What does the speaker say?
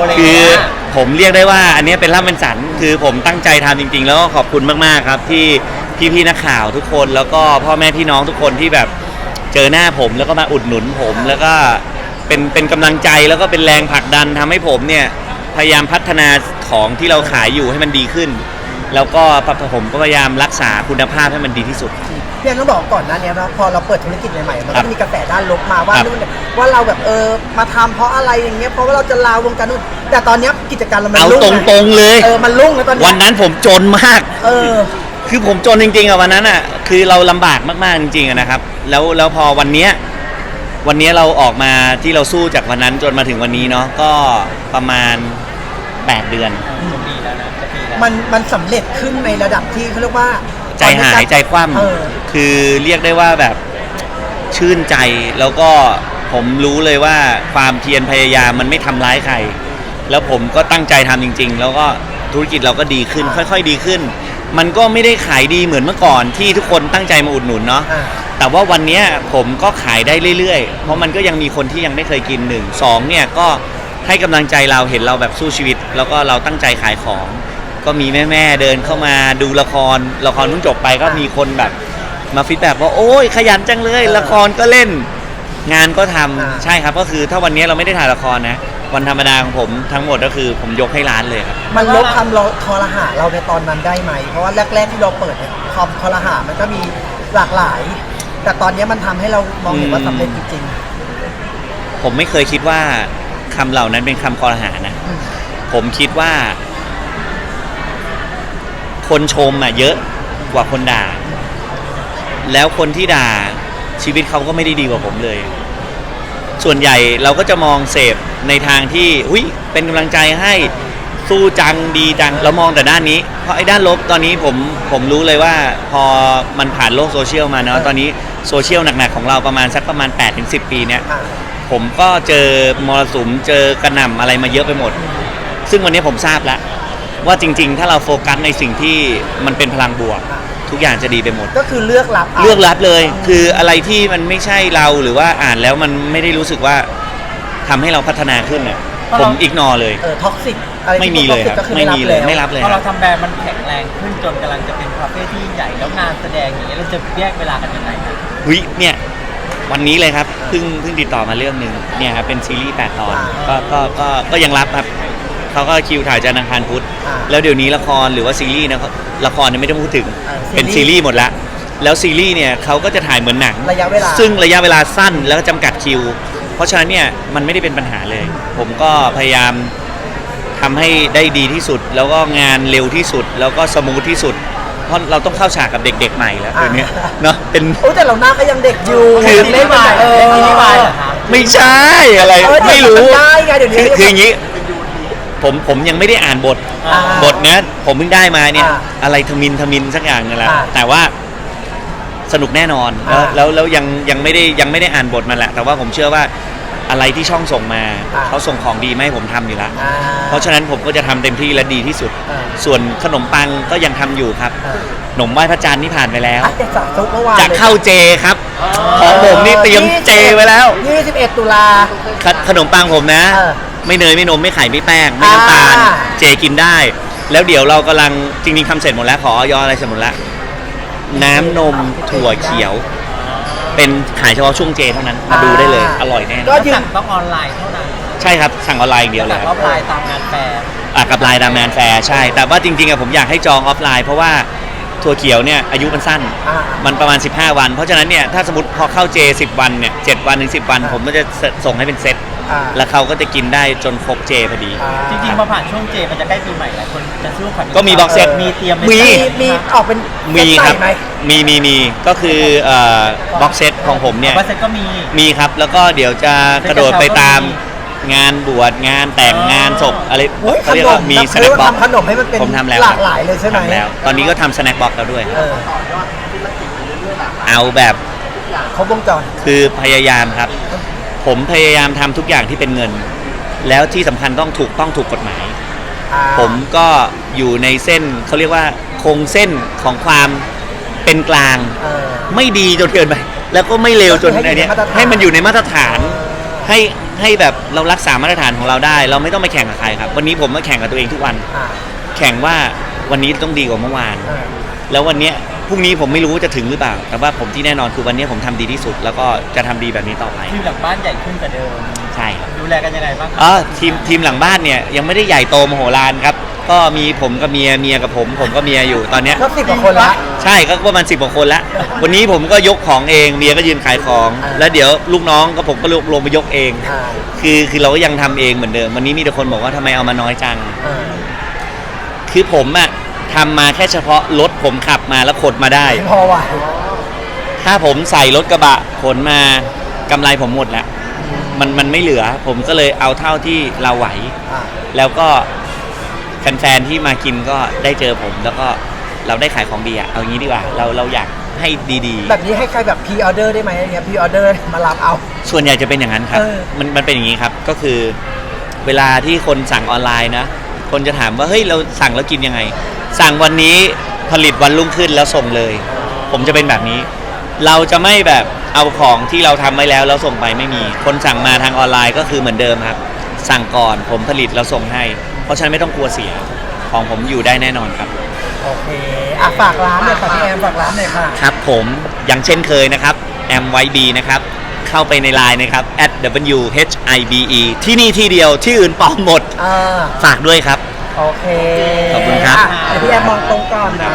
อะไรอย่างคือเงี้ยผมเรียกได้ว่าอันนี้เป็นร่ำเป็นสันคือผมตั้งใจทำจริง ๆ แล้วก็ขอบคุณมากๆครับ ที่พี่ๆนักข่าวทุกคนแล้วก็พ่อแม่พี่น้องทุกคนที่แบบเจอหน้าผมแล้วก็มาอุดหนุนผม แล้วก็เป็นเป็นกำลังใจแล้วก็เป็นแรงผลักดันทำให้ผมเนี่ยพยายามพัฒนาของที่เราขายอยู่ให้มันดีขึ้น แล้วก็ผมก็พยายามรักษาคุณภาพให้มันดีที่สุดเพียงต้องบอกก่อนหน้านี้นะพอเราเปิดธุรกิจใหม่ๆมันครัก็บจะมีกระแสด้านลบมาว่าครับนู่นเนี่ยว่าเราแบบเออมาทำเพราะอะไรอย่างเงี้ยเพราะว่าเราจะลาวงการนู่นแต่ตอนเนี้ยกิจการเรามันเอารุ่งตนะรงๆเลย เออมันรุ่งแล้วตอนเนี้ยวันนั้นผมจนมาก เออ คือผมจนจริงๆอะวันนั้นอะคือเราลำบากมากๆจริงๆอะนะครับ แล้วแล้วพอวันเนี้ยวันเนี้ยเราออกมาที่เราสู้จากวันนั้นจนมาถึงวันนี้เนาะก็ประมาณ 8 เดือนจะปีแล้วนะจะปีแล้วมันมันสำเร็จขึ้นในระดับที่เขาเรียกว่า ใจหายใจคว่เออำคือเรียกได้ว่าแบบชื่นใจแล้วก็ผมรู้เลยว่าความเพียรพยายามมันไม่ทำร้ายใคร แล้วผมก็ตั้งใจทำจริง ๆ แล้วก็ธุรกิจเราก็ดีขึ้น ค่อยๆดีขึ้น มันก็ไม่ได้ขายดีเหมือนเมื่อก่อนที่ทุกคนตั้งใจมาอุดหนุนเนาะ อ่า แต่ว่าวันเนี้ยผมก็ขายได้เรื่อยๆ เพราะมันก็ยังมีคนที่ยังไม่เคยกินหนึ่งสองเนี่ยก็ให้กำลังใจเราเห็นเราแบบสู้ชีวิต แล้วก็เราตั้งใจขายของ ก็มีแม่ๆเดินเข้ามาดูละครละครเพิ่งจบไปก็มีคนแบบ มาฟีดแบ็กว่าโอ้ยขยันจังเลย ละครก็เล่น งานก็ทำอ่า ใช่ครับก็คือถ้าวันนี้เราไม่ได้ถ่ายละครนะ วันธรรมดาของผมทั้งหมดก็คือผมยกให้ร้านเลยครับ มันลบคำเราทอรหาเราในตอนนั้นได้ไหม เพราะว่าแรก ๆที่เราเปิดเนี่ยคำทอรหามันก็มีหลากหลาย แต่ตอนนี้มันทำให้เรามองเห็นว่าสำเร็จจริงผมไม่เคยคิดว่าคำเหล่านั้นเป็นคำคอรหานะอืม ผมคิดว่า คนชมอะเยอะกว่าคนด่า แล้วคนที่ด่าชีวิตเขาก็ไม่ได้ดีกว่าผมเลย ส่วนใหญ่เราก็จะมองเสพในทางที่หุยเป็นกำลังใจให้สู้จังดีจังเรามองแต่ด้านนี้ เพราะไอ้ด้านลบตอนนี้ผมผมรู้เลยว่าพอมันผ่านโลกโซเชียลมาเนาะตอนนี้โซเชียลหนักๆของเราประมาณสักประมาณ 8-10 ปีเนี่ยๆอ่าผมก็เจอมรสุมเจอกระหน่ำอะไรมาเยอะไปหมด ซึ่งวันนี้ผมทราบแล้ว ว่าจริง ๆ ถ้าเราโฟกัสในสิ่งที่มันเป็นพลังบวก ทุกอย่างจะดีไปหมด ก็คือเลือกรับาเลือกรับเลย คืออะไรที่มันไม่ใช่เราหรือว่าอ่านแล้วมันไม่ได้รู้สึกว่าทำให้เราพัฒนาขึ้นเนี่ยผมอิกนอเลย เออท็อกซิกอะไรไม่มีเลยครับก็คือไม่ไม่รับมีเลยแล้วไม่รับเลยพอคเรารับทำแบรนด์มันแข็งแรงขึ้นจนกำลังจะเป็นคาเฟ่ที่ใหญ่แล้วงานแสดงอย่างเงี้ยเราจะแยกเวลากันยังไงครับหุยเนี่ยวันนี้เลยครับเพิ่งเพิ่งติดต่อมาเรื่องหนึ่งเนี่ยครับเป็นซีรีส์8ตอนก็ก็ก็ก็ยังรับครับ เขาก็คิวถ่ายจันทร์อังคารพุธอ่าแล้วเดี๋ยวนี้ละครหรือว่าซีรีส์นะครับละครเนี่ยไม่ต้องพูดถึงอ่าเป็นซีซีรีรีส์ส์หมดละแล้วซีรีส์เนี่ยเขาก็จะถ่ายเหมือนหนัง ระยะเวลา ซึ่งระยะเวลาสั้นแล้วก็จำกัดคิว เพราะฉะนั้นเนี่ยมันไม่ได้เป็นปัญหาเลย ผมก็พยายามทำให้ได้ดีที่สุด แล้วก็งานเร็วที่สุด แล้วก็สมูทที่สุด เพราะเราต้องเข้าฉากกับเด็ก ๆ ใหม่แล้วอ่าเดี๋ยวนี้เนาะเป็น โอ้แต่เราหน้าก็ยังเด็กอยู่คือยังเล่นมาเออเล่นมินิวายเหรอครับไม่ใช่อะไร เออเดี๋ยวไม่รู้ มันได้ไงเดี๋ยวนี้ คือคืออย่างนี้ ผมผมยังไม่ได้อ่านบท อ่า บทเนี้ยผมเพิ่งได้มาเนี่ย อ่าอะไรทมินทมินสักอย่างนึงแหละอ่าแต่ว่าสนุกแน่นอนแล้วอ่าแล้วแล้วยังยังไม่ได้ยังไม่ได้อ่านบทมันแหละ แต่ว่าผมเชื่อว่าอะไรที่ช่องส่งมา อ่า เขาส่งของดีมาให้ผมทำอยู่แล้ว อ่าเพราะฉะนั้นผมก็จะทำเต็มที่และดีที่สุด อ่า ส่วนขนมปังก็ยังทำอยู่ครับอ่าขนมไหว้พระจันทร์นี่ผ่านไปแล้วอะจะจัดซุกเมื่อวานจะลยเข้าเจครับ ของผมนี่เตรียมเจไว้แล้ว 21 ตุลา ขขนมปังผมนะ เออ ไม่เนยไม่นมไม่ไข่ไม่แป้งไม่น้ำตาลอ่า เจกินได้ แล้วเดี๋ยวเรากำลังจริงๆทำเสร็จหมดแล้วขอออยอะไรเสร็จหมดแล้วน้ำนมถั่วเขียว เป็นขายเฉพาะช่วงเจเท่านั้นมาดูได้เลย อร่อยแน่นก็อนยืน สั่งต้องออนไลน์เท่านั้นใช่ครับสั่งออนไลน์อย่างเดียวเลแต่ยคก็รับไลน์ตามงานแฟร์ อะกับไลน์ดามแมนแฟร์ใช่ แต่ว่าจริงๆอะผมอยากให้จองออฟไลน์เพราะว่า ถั่วเขียวเนี่ยอายุมันสั้น อ่ามันประมาณ 15 วัน เพราะฉะนั้นเนี่ยถ้าสมมติพอเข้าเจ 10 วันเนี่ย7วันถึง10 วันอ่าผมก็จะส่งให้เป็นเซตอ่า แล้วเขาก็จะกินได้จนครบเจพอดี อ่า จริงๆพอผ่านช่วงเจมันจะใกล้ปีใหม่หลายคนจะซื้อของขวัญก็มี box set มีเตรียมไว้มี มีมีออกเป็นมีครับเซ็ตใหไหม มีมีมีก็คือเอ่อบ็อกเซตของผมเนี่ยบัสเซ็ตก็มี มีครับ แล้วก็เดี๋ยวจะกระโดดไปตาม งานบวชงานแต่งอ๋องานศพอะไรโอ้ยขเขาเรียนกมว่ามีนะสแน็คบ็อกทำขนมให้มันเป็นผมทำแล้วหลากหลายเลยใช่ไหมทำแล้ว ตอนนี้ก็ทำสแน็คบ็อกแล้วด้วย เออเอาแบบครบวงจรคือพยายามครับ ผมพยายามทำทุกอย่างที่เป็นเงิน แล้วที่สำคัญต้องถูกต้องถูกกฎหมาย อ่าผมก็อยู่ในเส้นเขาเรียกว่าคงเส้นของความเป็นกลาง เออ ไม่ดีจนเกินไป แล้วก็ไม่เลวจนก็คือให้ไอ้เนี้ยอยู่ในมาตรฐานให้มันอยู่ในมาตรฐานเออให้ ให้แบบเรารักษามาตรฐานของเราได้ เราไม่ต้องไปแข่งกับใครครับ วันนี้ผมมาแข่งกับตัวเองทุกวัน อ่าแข่งว่าวันนี้ต้องดีกว่าเมื่อวาน อ่าแล้ววันเนี้ยพรุ่งนี้ผมไม่รู้ว่าจะถึงหรือเปล่า แต่ว่าผมที่แน่นอนคือวันนี้ผมทำดีที่สุด แล้วก็จะทำดีแบบนี้ต่อไปทีมหลังบ้านใหญ่ขึ้นกว่าเดิม ใช่ดูแลกันยังไงบ้างครับอ๋อทีมทีมหลังบ้านเนี่ยยังไม่ได้ใหญ่โตมโหฬารครับ ก็มีผมกับเมียเมียกับผมผมก็เมียอยู่ตอนเนี้ยก็สิบกว่าคนละ ใช่ก็ประมาณสิบกว่าคนละวันนี้ผมก็ยกของเองเมียก็ยืนขายของอ่าแล้วเดี๋ยวลูกน้องก็ผมก็ลงลงไปยกเอง อ่า คือคือเราก็ยังทำเองเหมือนเดิมวันนี้มีแต่คนบอกว่าทำไมเอามาน้อยจัง อ่า คือผมอะทำมาแค่เฉพาะรถผมขับมาแล้วขนมาได้ไม่พอไหวถ้าผมใส่รถกระบะขนมากำไรผมหมดแล้วมันมันไม่เหลือ ผมก็เลยเอาเท่าที่เราไหว อ่าแล้วก็ แฟนๆที่มากินก็ได้เจอผม แล้วก็เราได้ขายของดีอะเอางี้ดีกว่าเราเราอยากให้ดีแบบนี้ให้ใครแบบพ r ออเดอร์ได้ไหมเนี่ยพ r ออเดอร์มารับเอาๆส่วนใหญ่จะเป็นอย่างนั้นครับ เออ มันมันเป็นอย่างนี้ครับ ก็คือ เวลาที่คนสั่งออนไลน์นะ คนจะถามว่า เฮ้ย เราสั่งแล้วกินยังไง สั่งวันนี้ผลิตวันรุ่งขึ้นแล้วส่งเลย ผมจะเป็นแบบนี้ เราจะไม่แบบเอาของที่เราทำไว้แล้วแล้วส่งไปไม่มี คนสั่งมาทางออนไลน์ก็คือเหมือนเดิมครับ สั่งก่อนผมผลิตแล้วส่งให้เพ ราะฉะนันไม่ต้องกลัวเสียของผมอยู่ได้แน่นอนครับ โอเคอะฝากร้านหน่อยค่ะพี่แอมฝากร้านหน่อยค่ะ ครับผมอย่างเช่นเคยนะครับ m y b นะครับเข้าไปในไลน์นะครับ at w h i b e ที่นี่ที่เดียวที่อื่นปลอมหมด อ่า ฝากด้วยครับ โอเคขอบคุณครับะเดี๋ยวพี่แอมมองตรงก่อนนะ